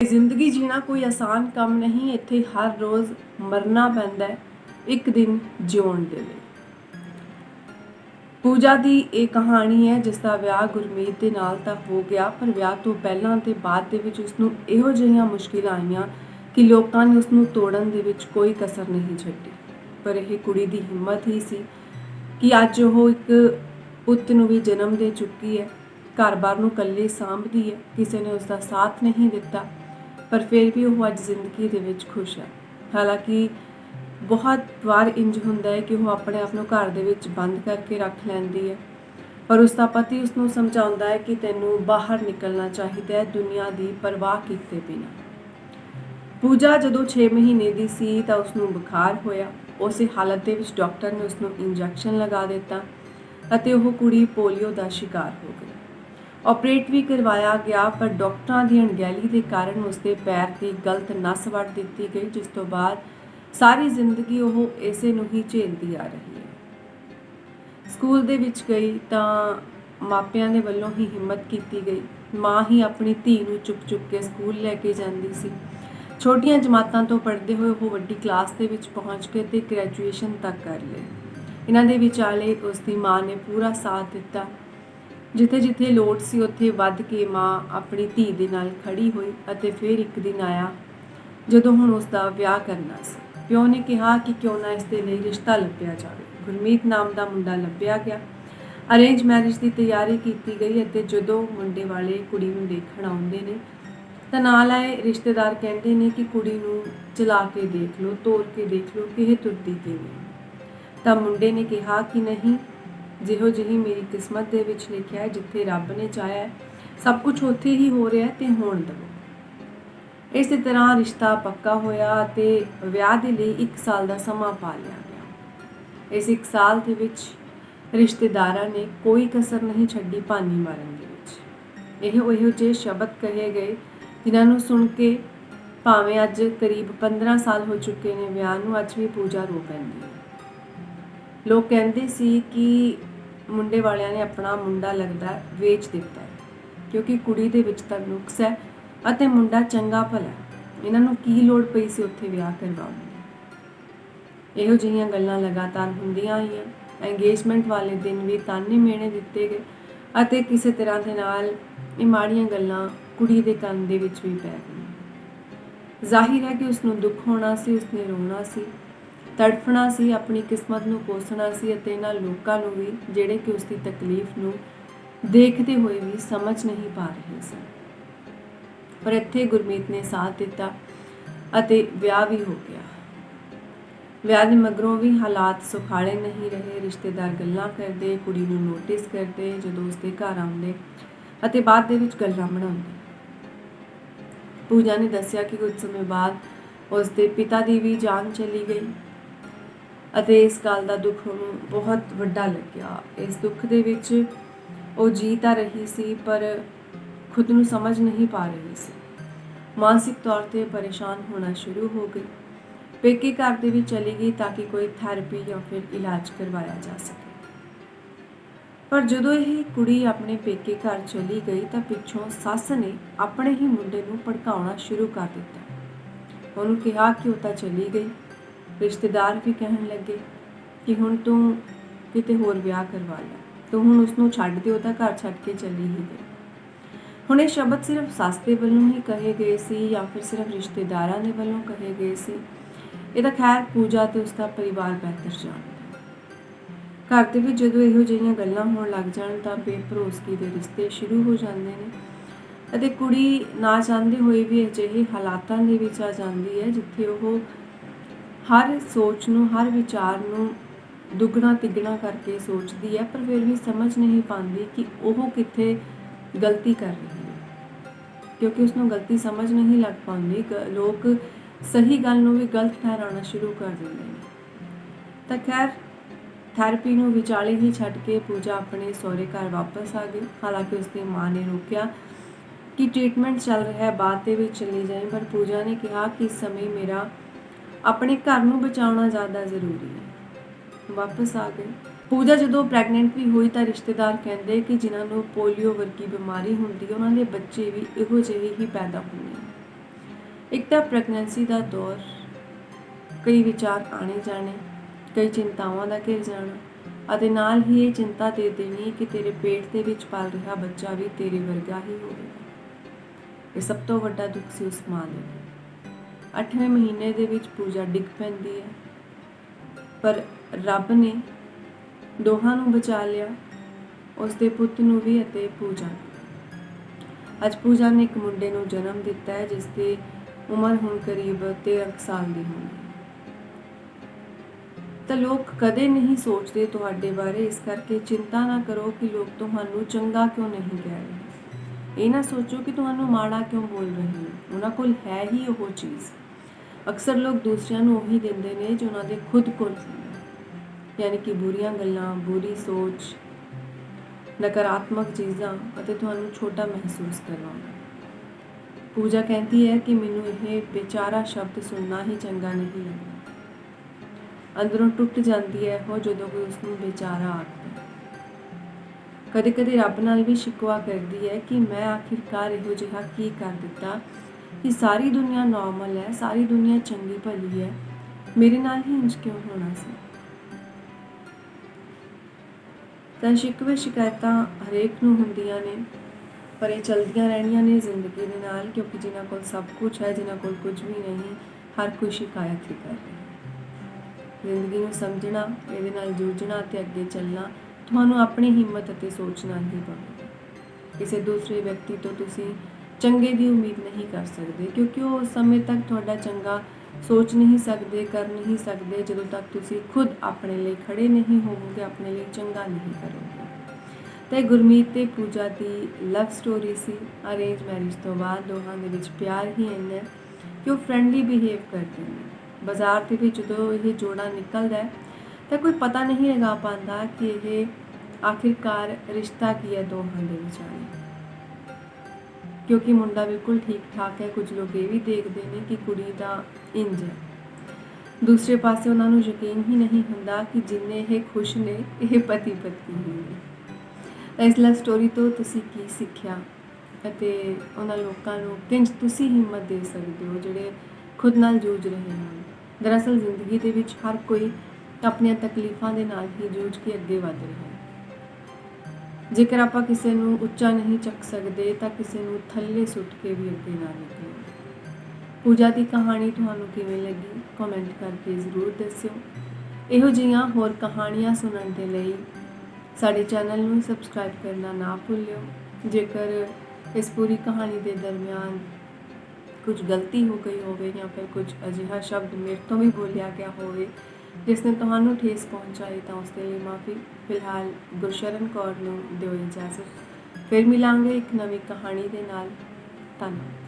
ਜ਼ਿੰਦਗੀ ਜੀਣਾ ਕੋਈ ਆਸਾਨ ਕੰਮ ਨਹੀਂ, ਇੱਥੇ ਹਰ ਰੋਜ਼ ਮਰਨਾ ਪੈਂਦਾ ਹੈ, ਇੱਕ ਦਿਨ ਜਿਉਣ ਦੇ ਲਈ। ਪੂਜਾ ਦੀ ਇਹ ਕਹਾਣੀ ਹੈ, ਜਿਸ ਦਾ ਵਿਆਹ ਗੁਰਮੀਤ ਦੇ ਨਾਲ ਤਾਂ ਹੋ ਗਿਆ, ਪਰ ਵਿਆਹ ਤੋਂ ਪਹਿਲਾਂ ਤੇ ਬਾਅਦ ਦੇ ਵਿੱਚ ਉਸ ਨੂੰ ਇਹੋ ਜਿਹੀਆਂ ਮੁਸ਼ਕਿਲਾਂ ਆਈਆਂ ਕਿ ਲੋਕਾਂ ਨੇ ਉਸ ਨੂੰ ਤੋੜਨ ਦੇ ਵਿੱਚ ਕੋਈ ਕਸਰ ਨਹੀਂ ਛੱਡੀ। ਪਰ ਇਹ ਕੁੜੀ ਦੀ ਹਿੰਮਤ ਹੀ ਸੀ ਕਿ ਅੱਜ ਉਹ ਇੱਕ ਪੁੱਤ ਨੂੰ ਵੀ ਜਨਮ ਦੇ ਚੁੱਕੀ ਹੈ, ਘਰ-ਬਾਰ ਨੂੰ ਇਕੱਲੇ ਸਾਂਭਦੀ ਹੈ, ਕਿਸੇ ਨੇ ਉਸ ਦਾ ਸਾਥ ਨਹੀਂ ਦਿੱਤਾ। ਪਰ ਫਿਰ ਵੀ ਉਹ ਅੱਜ ਜ਼ਿੰਦਗੀ ਦੇ ਵਿੱਚ ਖੁਸ਼ ਹੈ। ਹਾਲਾਂਕਿ ਬਹੁਤ ਵਾਰ ਇੰਜ ਹੁੰਦਾ ਹੈ ਕਿ ਉਹ ਆਪਣੇ ਆਪ ਨੂੰ ਘਰ ਦੇ ਵਿੱਚ ਬੰਦ ਕਰਕੇ ਰੱਖ ਲੈਂਦੀ ਹੈ। ਪਰ ਉਸ ਦਾ ਪਤੀ ਉਸ ਨੂੰ ਸਮਝਾਉਂਦਾ ਹੈ ਕਿ ਤੈਨੂੰ ਬਾਹਰ ਨਿਕਲਣਾ ਚਾਹੀਦਾ ਹੈ ਦੁਨੀਆ ਦੀ ਪਰਵਾਹ ਕੀਤੇ ਬਿਨਾਂ। ਪੂਜਾ ਜਦੋਂ 6 ਮਹੀਨੇ ਦੀ ਸੀ ਤਾਂ ਉਸ ਨੂੰ ਬੁਖਾਰ ਹੋਇਆ। ਉਸੇ ਹਾਲਤ ਦੇ ਵਿੱਚ ਡਾਕਟਰ ਨੇ ਉਸ ਨੂੰ ਇੰਜੈਕਸ਼ਨ ਲਗਾ ਦਿੱਤਾ ਅਤੇ ਉਹ ਕੁੜੀ ਪੋਲੀਓ ਦਾ ਸ਼ਿਕਾਰ ਹੋ ਗਈ। ਆਪਰੇਟ ਵੀ ਕਰਵਾਇਆ ਗਿਆ, ਪਰ ਡਾਕਟਰਾਂ ਦੀ ਅਣਗਹਿਲੀ ਦੇ ਕਾਰਨ ਉਸਦੇ ਪੈਰ ਦੀ ਗਲਤ ਨਸ ਵੱਢ ਦਿੱਤੀ ਗਈ, ਜਿਸ ਤੋਂ ਬਾਅਦ ਸਾਰੀ ਜ਼ਿੰਦਗੀ ਉਹ ਇਸੇ ਨੂੰ ਹੀ ਝੇਲਦੀ ਆ ਰਹੀ ਹੈ। ਸਕੂਲ ਦੇ ਵਿੱਚ ਗਈ ਤਾਂ ਮਾਪਿਆਂ ਦੇ ਵੱਲੋਂ ਹੀ ਹਿੰਮਤ ਕੀਤੀ ਗਈ। ਮਾਂ ਹੀ ਆਪਣੀ ਧੀ ਨੂੰ ਚੁੱਕ-ਚੁੱਕ ਕੇ ਸਕੂਲ ਲੈ ਕੇ ਜਾਂਦੀ ਸੀ। ਛੋਟੀਆਂ ਜਮਾਤਾਂ ਤੋਂ ਪੜ੍ਹਦੇ ਹੋਏ ਉਹ ਵੱਡੀ ਕਲਾਸ ਦੇ ਵਿੱਚ ਪਹੁੰਚ ਕੇ ਤੇ ਗ੍ਰੈਜੂਏਸ਼ਨ ਤੱਕ ਕਰ ਲਈ ਇਹਨਾਂ ਦੇ ਵਿਚਾਲੇ ਉਸ ਦੀ ਮਾਂ ਨੇ ਪੂਰਾ ਸਾਥ ਦਿੱਤਾ। ਜਿੱਥੇ ਜਿੱਥੇ ਲੋੜ ਸੀ, ਉੱਥੇ ਵੱਧ ਕੇ ਮਾਂ ਆਪਣੀ ਧੀ ਦੇ ਨਾਲ ਖੜੀ ਹੋਈ ਅਤੇ ਫਿਰ ਇੱਕ ਦਿਨ ਆਇਆ ਜਦੋਂ ਹੁਣ ਉਸ ਦਾ ਵਿਆਹ ਕਰਨਾ ਸੀ। ਪਿਓ ਨੇ ਕਿਹਾ ਕਿ ਕਿਉਂ ਨਾ ਇਸ ਦੇ ਲਈ ਰਿਸ਼ਤਾ ਲੱਭਿਆ ਜਾਵੇ। ਗੁਰਮੀਤ ਨਾਮ ਦਾ ਮੁੰਡਾ ਲੱਭਿਆ ਗਿਆ। ਅਰੇਂਜ ਮੈਰਿਜ ਦੀ ਤਿਆਰੀ ਕੀਤੀ ਗਈ ਅਤੇ ਜਦੋਂ ਮੁੰਡੇ ਵਾਲੇ ਕੁੜੀ ਨੂੰ ਦੇਖਣ ਆਉਂਦੇ ਨੇ, ਤਾਂ ਨਾਲ ਆਏ ਰਿਸ਼ਤੇਦਾਰ ਕਹਿੰਦੇ ਨੇ ਕਿ ਕੁੜੀ ਨੂੰ ਚਲਾ ਕੇ ਦੇਖ ਲਓ ਤੋੜ ਕੇ ਦੇਖ ਲਓ ਕਿ ਇਹ ਤੁਰਦੀ ਕਿਵੇਂ ਤਾਂ ਮੁੰਡੇ ਨੇ ਕਿਹਾ ਕਿ ਨਹੀਂ ਜਿਹੋ ਜਿਹੀ ਮੇਰੀ ਕਿਸਮਤ ਦੇ ਵਿੱਚ ਲਿਖਿਆ ਹੈ, ਜਿੱਥੇ ਰੱਬ ਨੇ ਚਾਹਿਆ ਸਭ ਕੁਝ ਉੱਥੇ ਹੀ ਹੋ ਰਿਹਾ ਹੈ ਤੇ ਹੋਣ ਦਿਓ ਇਸੇ ਤਰ੍ਹਾਂ ਰਿਸ਼ਤਾ ਪੱਕਾ ਹੋਇਆ ਤੇ ਵਿਆਹ ਦੇ ਲਈ 1 ਸਾਲ ਦਾ ਸਮਾਂ ਪਾ ਲਿਆ ਗਿਆ। ਇਸ 1 ਸਾਲ ਦੇ ਵਿੱਚ ਰਿਸ਼ਤੇਦਾਰਾਂ ਨੇ ਕੋਈ ਕਸਰ ਨਹੀਂ ਛੱਡੀ ਪਾਣੀ ਮਾਰਨ ਦੇ ਵਿੱਚ। ਇਹ ਇਹੋ ਜਿਹੇ ਸ਼ਬਦ ਕਹੇ ਗਏ, ਜਿਨ੍ਹਾਂ ਨੂੰ ਸੁਣ ਕੇ ਭਾਵੇਂ ਅੱਜ ਕਰੀਬ 15 ਸਾਲ ਹੋ ਚੁੱਕੇ ਨੇ, ਵਿਆਹ ਨੂੰ ਅੱਜ ਵੀ ਪੂਜਾ ਰੋ ਪੈਂਦੀ ਹੈ। ਲੋਕ ਕਹਿੰਦੇ ਸੀ ਕਿ ਮੁੰਡੇ ਵਾਲਿਆਂ ਨੇ ਆਪਣਾ ਮੁੰਡਾ ਲੱਗਦਾ ਵੇਚ ਦਿੱਤਾ ਕਿਉਂਕਿ ਕੁੜੀ ਦੇ ਵਿੱਚ ਤਾਂ ਨੁਕਸ ਹੈ ਅਤੇ ਮੁੰਡਾ ਚੰਗਾ ਭਲਾ ਇਹਨਾਂ ਨੂੰ ਕੀ ਲੋੜ ਪਈ ਸੀ ਉੱਥੇ ਵਿਆਹ ਕਰਵਾਉਣ ਦੀ? ਇਹੋ ਜਿਹੀਆਂ ਗੱਲਾਂ ਲਗਾਤਾਰ ਹੁੰਦੀਆਂ ਆਈਆਂ। ਐਂਗੇਜਮੈਂਟ ਵਾਲੇ ਦਿਨ ਵੀ ਤਾਨੇ ਮੇਣੇ ਦਿੱਤੇ ਗਏ ਅਤੇ ਕਿਸੇ ਤਰ੍ਹਾਂ ਦੇ ਨਾਲ ਇਹ ਮਾੜੀਆਂ ਗੱਲਾਂ ਕੁੜੀ ਦੇ ਕੰਨ ਦੇ ਵਿੱਚ ਵੀ ਪੈ ਗਈਆਂ। ਜ਼ਾਹਿਰ ਹੈ ਕਿ ਉਸ ਨੂੰ ਦੁੱਖ ਹੋਣਾ ਸੀ, ਉਸਨੇ ਰੋਣਾ ਸੀ। ਤੜਫਣਾ ਸੀ, ਆਪਣੀ ਕਿਸਮਤ ਨੂੰ ਕੋਸਣਾ ਸੀ ਅਤੇ ਇਹਨਾਂ ਲੋਕਾਂ ਨੂੰ ਵੀ, ਜਿਹੜੇ ਕਿ ਉਸ ਦੀ ਤਕਲੀਫ ਨੂੰ ਦੇਖਦੇ ਹੋਏ ਵੀ ਸਮਝ ਨਹੀਂ ਪਾ ਰਹੇ ਸਨ। ਪਰ ਇੱਥੇ ਗੁਰਮੀਤ ਨੇ ਸਾਥ ਦਿੱਤਾ ਅਤੇ ਵਿਆਹ ਵੀ ਹੋ ਗਿਆ। ਵਿਆਹ ਦੇ ਮਗਰੋਂ ਵੀ ਹਾਲਾਤ ਸੁਖਾਲੇ ਨਹੀਂ ਰਹੇ, ਰਿਸ਼ਤੇਦਾਰ ਗੱਲਾਂ ਕਰਦੇ, ਕੁੜੀ ਨੂੰ ਨੋਟਿਸ ਕਰਦੇ, ਜਦੋਂ ਉਸਦੇ ਘਰ ਆਉਂਦੇ ਅਤੇ ਬਾਅਦ ਦੇ ਵਿੱਚ ਗੱਲਾਂ ਬਣਾਉਂਦੇ। ਪੂਜਾ ਨੇ ਦੱਸਿਆ ਕਿ ਕੁਝ ਸਮੇਂ ਬਾਅਦ ਉਸਦੇ ਪਿਤਾ ਦੀ ਵੀ ਜਾਨ ਚਲੀ ਗਈ। ਅਤੇ ਇਸ ਗੱਲ ਦਾ ਦੁੱਖ ਉਹਨੂੰ ਬਹੁਤ ਵੱਡਾ ਲੱਗਿਆ। ਇਸ ਦੁੱਖ ਦੇ ਵਿੱਚ ਉਹ ਜੀ ਤਾਂ ਰਹੀ ਸੀ, ਪਰ ਖੁਦ ਨੂੰ ਸਮਝ ਨਹੀਂ ਪਾ ਰਹੀ ਸੀ। ਮਾਨਸਿਕ ਤੌਰ ਤੇ ਪਰੇਸ਼ਾਨ ਹੋਣਾ ਸ਼ੁਰੂ ਹੋ ਗਈ। ਪੇਕੇ ਘਰ ਦੇ ਵਿੱਚ ਚਲੀ ਗਈ ਤਾਂ ਕਿ ਕੋਈ ਥੈਰੇਪੀ ਜਾਂ ਫਿਰ ਇਲਾਜ ਕਰਵਾਇਆ ਜਾ ਸਕੇ। ਪਰ ਜਦੋਂ ਇਹ ਕੁੜੀ ਆਪਣੇ ਪੇਕੇ ਘਰ ਚਲੀ ਗਈ ਤਾਂ ਪਿੱਛੋਂ ਸੱਸ ਨੇ ਆਪਣੇ ਹੀ ਮੁੰਡੇ ਨੂੰ ਭੜਕਾਉਣਾ ਸ਼ੁਰੂ ਕਰ ਦਿੱਤਾ। ਉਹਨੂੰ ਕਿਹਾ ਕਿ ਉਹ ਤਾਂ ਚਲੀ ਗਈ। ਰਿਸ਼ਤੇਦਾਰ ਵੀ ਕਹਿਣ ਲੱਗੇ ਕਿ ਹੁਣ ਤੂੰ ਕਿਤੇ ਹੋਰ ਵਿਆਹ ਕਰਵਾ ਲੈ। ਤੂੰ ਹੁਣ ਉਸ ਨੂੰ ਛੱਡ ਦੇ ਤਾਂ ਘਰ ਛੱਡ ਕੇ ਚਲੀ ਹੀ ਗਈ। ਹੁਣ ਇਹ ਸ਼ਬਦ ਸਿਰਫ ਸੱਸ ਵੱਲੋਂ ਹੀ ਕਹੇ ਗਏ ਸੀ ਜਾਂ ਫਿਰ ਸਿਰਫ ਰਿਸ਼ਤੇਦਾਰਾਂ ਦੇ ਵੱਲੋਂ ਕਹੇ ਗਏ ਸੀ? ਇਹ ਖੈਰ ਪੂਜਾ ਤੇ ਉਸ ਦਾ ਪਰਿਵਾਰ ਬਿਹਤਰ ਜਾਣ ਘਰ ਦੇ ਵਿੱਚ ਜਦੋਂ ਇਹੋ ਜਿਹੀਆਂ ਗੱਲਾਂ ਹੋਣ ਲੱਗ ਜਾਣ ਤਾਂ ਬੇਭਰੋਸਗੀ ਦੇ ਰਿਸ਼ਤੇ ਸ਼ੁਰੂ ਹੋ ਜਾਂਦੇ ਨੇ। ਅਤੇ ਕੁੜੀ ਨਾ ਚਾਹੁੰਦੇ ਹੋਏ ਵੀ ਅਜਿਹੇ ਹਾਲਾਤਾਂ ਦੇ ਵਿੱਚ ਆ ਜਾਂਦੀ ਹੈ ਜਿੱਥੇ ਉਹ ਹਰ ਸੋਚ ਨੂੰ, ਹਰ ਵਿਚਾਰ ਨੂੰ ਦੁੱਗਣਾ ਤਿੱਗਣਾ ਕਰਕੇ ਸੋਚਦੀ ਹੈ, ਪਰ ਫਿਰ ਵੀ ਸਮਝ ਨਹੀਂ ਪਾਉਂਦੀ ਕਿ ਉਹ ਕਿੱਥੇ ਗਲਤੀ ਕਰ ਰਹੀ ਹੈ। ਕਿਉਂਕਿ ਉਸ ਨੂੰ ਗਲਤੀ ਸਮਝ ਨਹੀਂ ਲੱਗ ਪਾਉਂਦੀ। ਗ- ਲੋਕ ਸਹੀ ਗੱਲ ਨੂੰ ਵੀ ਗਲਤ ਠਹਿਰਾਉਣਾ ਸ਼ੁਰੂ ਕਰ ਦਿੰਦੇ ਨੇ। ਤਾਂ ਖੈਰ, ਥੈਰੇਪੀ ਨੂੰ ਵਿਚਾਲੇ ਹੀ ਛੱਡ ਕੇ ਪੂਜਾ ਆਪਣੇ ਸਹੁਰੇ ਘਰ ਵਾਪਸ ਆ ਗਈ। ਹਾਲਾਂਕਿ ਉਸ ਦੀ ਮਾਂ ਨੇ ਰੋਕਿਆ ਕਿ ਟ੍ਰੀਟਮੈਂਟ ਚੱਲ ਰਿਹਾ ਹੈ, ਬਾਅਦ ਦੇ ਵਿੱਚ ਚਲੀ ਜਾਏ, ਪਰ ਪੂਜਾ ਨੇ ਕਿਹਾ ਕਿ ਇਸ ਸਮੇਂ ਮੇਰਾ ਆਪਣੇ ਘਰ ਨੂੰ ਬਚਾਉਣਾ ਜ਼ਿਆਦਾ ਜ਼ਰੂਰੀ ਹੈ। ਵਾਪਸ ਆ ਗਏ। ਪੂਜਾ ਜਦੋਂ ਪ੍ਰੈਗਨੈਂਟ ਵੀ ਹੋਈ ਤਾਂ ਰਿਸ਼ਤੇਦਾਰ ਕਹਿੰਦੇ ਕਿ ਜਿਨ੍ਹਾਂ ਨੂੰ ਪੋਲੀਓ ਵਰਗੀ ਬਿਮਾਰੀ ਹੁੰਦੀ ਹੈ, ਉਹਨਾਂ ਦੇ ਬੱਚੇ ਵੀ ਇਹੋ ਜਿਹੇ ਹੀ ਪੈਦਾ ਹੁੰਦੇ ਇੱਕ ਤਾਂ ਪ੍ਰੈਗਨੈਂਸੀ ਦਾ ਦੌਰ, ਕਈ ਵਿਚਾਰ ਆਣੇ ਜਾਣੇ, ਕਈ ਚਿੰਤਾਵਾਂ ਦਾ ਘਿਰ ਜਾਣਾ ਅਤੇ ਨਾਲ ਹੀ ਇਹ ਚਿੰਤਾ ਦੇ ਦੇਣੀ ਕਿ ਤੇਰੇ ਪੇਟ ਦੇ ਵਿੱਚ ਪਲ ਰਿਹਾ ਬੱਚਾ ਵੀ ਤੇਰੇ ਵਰਗਾ ਹੀ ਹੋਵੇਗਾ। ਇਹ ਸਭ ਤੋਂ ਵੱਡਾ ਦੁੱਖ ਸੀ ਉਸ ਮਾਂ ਲਈ। 8ਵੇਂ ਮਹੀਨੇ ਦੇ ਵਿੱਚ ਪੂਜਾ ਡਿੱਗ ਪੈਂਦੀ ਹੈ। ਪਰ ਰੱਬ ਨੇ ਦੋਹਾਂ ਨੂੰ ਬਚਾ ਲਿਆ ਉਸ ਦੇ ਪੁੱਤ ਨੂੰ ਵੀ ਅਤੇ ਪੂਜਾ ਨੂੰ। ਅੱਜ ਪੂਜਾ ਨੇ ਇੱਕ ਮੁੰਡੇ ਨੂੰ ਜਨਮ ਦਿੱਤਾ ਹੈ, ਜਿਸ ਦੀ ਉਮਰ ਹੁਣ ਕਰੀਬ 13 ਸਾਲ ਦੀ ਹੋਣੀ ਤਾਂ ਲੋਕ ਕਦੇ ਨਹੀਂ ਸੋਚਦੇ ਤੁਹਾਡੇ ਬਾਰੇ, ਇਸ ਕਰਕੇ ਚਿੰਤਾ ਨਾ ਕਰੋ ਕਿ ਲੋਕ ਤੁਹਾਨੂੰ ਚੰਗਾ ਕਿਉਂ ਨਹੀਂ ਕਹਿ ਰਹੇ। ਇਹ ਨਾ ਸੋਚੋ ਕਿ ਤੁਹਾਨੂੰ ਮਾੜਾ ਕਿਉਂ ਬੋਲ ਰਹੀ ਹੈ? ਉਹਨਾਂ ਕੋਲ ਹੈ ਹੀ ਉਹ ਚੀਜ਼। ਅਕਸਰ ਲੋਕ ਦੂਸਰਿਆਂ ਨੂੰ ਉਹੀ ਦਿੰਦੇ ਨੇ ਜੋ ਉਹਨਾਂ ਦੇ ਖੁਦ ਕੋਲ ਹੈ ਯਾਨੀ ਕਿ ਬੁਰੀਆਂ ਗੱਲਾਂ, ਬੁਰੀ ਸੋਚ, ਨਕਾਰਾਤਮਕ ਚੀਜ਼ਾਂ ਅਤੇ ਤੁਹਾਨੂੰ ਛੋਟਾ ਮਹਿਸੂਸ ਕਰਵਾਉਣਾ ਪੂਜਾ ਕਹਿੰਦੀ ਹੈ ਕਿ ਮੈਨੂੰ ਇਹ ਵਿਚਾਰਾ ਸ਼ਬਦ ਸੁਣਨਾ ਹੀ ਚੰਗਾ ਨਹੀਂ ਲੱਗਦਾ। ਅੰਦਰੋਂ ਟੁੱਟ ਜਾਂਦੀ ਹੈ ਉਹ ਜਦੋਂ ਕੋਈ ਉਸ ਨੂੰ ਵਿਚਾਰਾ ਆਖਦਾ ਕਦੇ ਕਦੇ ਰੱਬ ਨਾਲ ਵੀ ਸ਼ਿਕਵਾ ਕਰਦੀ ਹੈ ਕਿ ਮੈਂ ਆਖਿਰਕਾਰ ਇਹੋ ਜਿਹਾ ਕੀ ਕਰ ਦਿੱਤਾ ਕਿ ਸਾਰੀ ਦੁਨੀਆ ਨਾਰਮਲ ਹੈ, ਸਾਰੀ ਦੁਨੀਆ ਚੰਗੀ ਭਲੀ ਹੈ। ਮੇਰੇ ਨਾਲ ਹੀ ਇੰਜ ਕਿਉਂ ਹੋਣਾ ਸੀ? ਤਾਂ ਸ਼ਿਕਵੇ ਸ਼ਿਕਾਇਤਾਂ ਹਰੇਕ ਨੂੰ ਹੁੰਦੀਆਂ ਨੇ, ਪਰ ਇਹ ਚਲਦੀਆਂ ਰਹਿਣੀਆਂ ਨੇ ਜ਼ਿੰਦਗੀ ਦੇ ਨਾਲ, ਕਿਉਂਕਿ ਜਿਨ੍ਹਾਂ ਕੋਲ ਸਭ ਕੁਝ ਹੈ, ਜਿਨ੍ਹਾਂ ਕੋਲ ਕੁਝ ਵੀ ਨਹੀਂ ਹਰ ਕੋਈ ਸ਼ਿਕਾਇਤ ਹੀ ਕਰ ਰਿਹਾ ਜ਼ਿੰਦਗੀ ਨੂੰ ਸਮਝਣਾ, ਇਹਦੇ ਨਾਲ ਜੂਝਣਾ ਤੇ ਅੱਗੇ ਚੱਲਣਾ ਤੁਹਾਨੂੰ ਆਪਣੀ ਹਿੰਮਤ ਅਤੇ ਸੋਚ ਨਾਲ ਹੀ। ਪਵੇਗਾ ਕਿਸੇ ਦੂਸਰੇ ਵਿਅਕਤੀ ਤੋਂ ਤੁਸੀਂ ਚੰਗੇ ਦੀ ਉਮੀਦ ਨਹੀਂ ਕਰ ਸਕਦੇ, ਕਿਉਂਕਿ ਉਹ ਉਸ ਸਮੇਂ ਤੱਕ ਤੁਹਾਡਾ ਚੰਗਾ ਸੋਚ ਨਹੀਂ ਸਕਦੇ, ਕਰ ਨਹੀਂ ਸਕਦੇ, ਜਦੋਂ ਤੱਕ ਤੁਸੀਂ ਖੁਦ ਆਪਣੇ ਲਈ ਖੜੇ ਨਹੀਂ ਹੋਵੋਗੇ, ਆਪਣੇ ਲਈ ਚੰਗਾ ਨਹੀਂ ਕਰੋਗੇ। ਤੇ ਗੁਰਮੀਤ ਤੇ ਪੂਜਾ ਦੀ ਲਵ ਸਟੋਰੀ ਸੀ। ਅਰੇਂਜ ਮੈਰਿਜ ਤੋਂ ਬਾਅਦ ਦੋਹਾਂ ਦੇ ਵਿੱਚ ਪਿਆਰ ਹੀ ਇੰਨਾ ਕਿ ਉਹ ਫ੍ਰੈਂਡਲੀ ਬਿਹੇਵ ਕਰਦੇ ਨੇ। ਬਾਜ਼ਾਰ 'ਤੇ ਵੀ ਜਦੋਂ ਇਹ ਜੋੜਾ ਨਿਕਲਦਾ ਤਾਂ ਕੋਈ ਪਤਾ ਨਹੀਂ ਲਗਾ ਪਾਉਂਦਾ ਕਿ ਇਹ ਆਖਿਰਕਾਰ ਰਿਸ਼ਤਾ ਕੀ ਹੈ ਦੋਹਾਂ ਦੇ ਵਿਚਾਲੇ? ਕਿਉਂਕਿ ਮੁੰਡਾ ਬਿਲਕੁਲ ਠੀਕ ਠਾਕ ਹੈ, ਕੁਝ ਲੋਕ ਇਹ ਵੀ ਦੇਖਦੇ ਨੇ ਕਿ ਕੁੜੀ ਦਾ ਇੰਜ ਹੈ। ਦੂਸਰੇ ਪਾਸੇ ਉਹਨਾਂ ਨੂੰ ਯਕੀਨ ਹੀ ਨਹੀਂ ਹੁੰਦਾ ਕਿ ਜਿੰਨੇ ਇਹ ਖੁਸ਼ ਨੇ, ਇਹ ਪਤੀ ਪਤਨੀ ਹੀ ਨੇ। ਇਸ ਲਵ ਸਟੋਰੀ ਤੋਂ ਤੁਸੀਂ ਕੀ ਸਿੱਖਿਆ? ਅਤੇ ਉਹਨਾਂ ਲੋਕਾਂ ਨੂੰ ਕਿੰਜ ਤੁਸੀਂ ਹਿੰਮਤ ਦੇ ਸਕਦੇ ਹੋ ਜਿਹੜੇ ਖੁਦ ਨਾਲ ਜੂਝ ਰਹੇ ਹਨ? ਦਰਅਸਲ ਜ਼ਿੰਦਗੀ ਦੇ ਵਿੱਚ ਹਰ ਕੋਈ ਆਪਣੀਆਂ ਤਕਲੀਫਾਂ ਦੇ ਨਾਲ ਹੀ ਜੂਝ ਕੇ ਅੱਗੇ ਵਧ ਰਿਹਾ ਹੈ। ਜੇਕਰ ਆਪਾਂ ਕਿਸੇ ਨੂੰ ਉੱਚਾ ਨਹੀਂ ਚੱਕ ਸਕਦੇ, ਤਾਂ ਕਿਸੇ ਨੂੰ ਥੱਲੇ ਸੁੱਟ ਕੇ ਵੀ ਅੱਗੇ ਨਾ ਨਿਕਲੋ ਪੂਜਾ ਦੀ ਕਹਾਣੀ ਤੁਹਾਨੂੰ ਕਿਵੇਂ ਲੱਗੀ? ਕਮੈਂਟ ਕਰਕੇ ਜ਼ਰੂਰ ਦੱਸਿਓ। ਇਹੋ ਜਿਹੀਆਂ ਹੋਰ ਕਹਾਣੀਆਂ ਸੁਣਨ ਦੇ ਲਈ ਸਾਡੇ ਚੈਨਲ ਨੂੰ ਸਬਸਕ੍ਰਾਈਬ ਕਰਨਾ ਨਾ ਭੁੱਲਿਓ। ਜੇਕਰ ਇਸ ਪੂਰੀ ਕਹਾਣੀ ਦੇ ਦਰਮਿਆਨ ਕੁਝ ਗਲਤੀ ਹੋ ਗਈ ਹੋਵੇ ਜਾਂ ਫਿਰ ਕੁਝ ਅਜਿਹਾ ਸ਼ਬਦ ਮੇਰੇ ਤੋਂ ਵੀ ਬੋਲਿਆ ਗਿਆ ਹੋਵੇ ਜਿਸ ਨੇ ਤੁਹਾਨੂੰ ਠੇਸ ਪਹੁੰਚਾਈ ਤਾਂ ਉਸ ਦੇ ਲਈ ਮਾਫੀ, ਫਿਲਹਾਲ ਗੁਰਸ਼ਰਨ ਕੌਰ ਨੂੰ ਦਿਓ ਇਜਾਜ਼ਤ। ਫਿਰ ਮਿਲਾਂਗੇ ਇੱਕ ਨਵੀਂ ਕਹਾਣੀ ਦੇ ਨਾਲ। ਧੰਨਵਾਦ।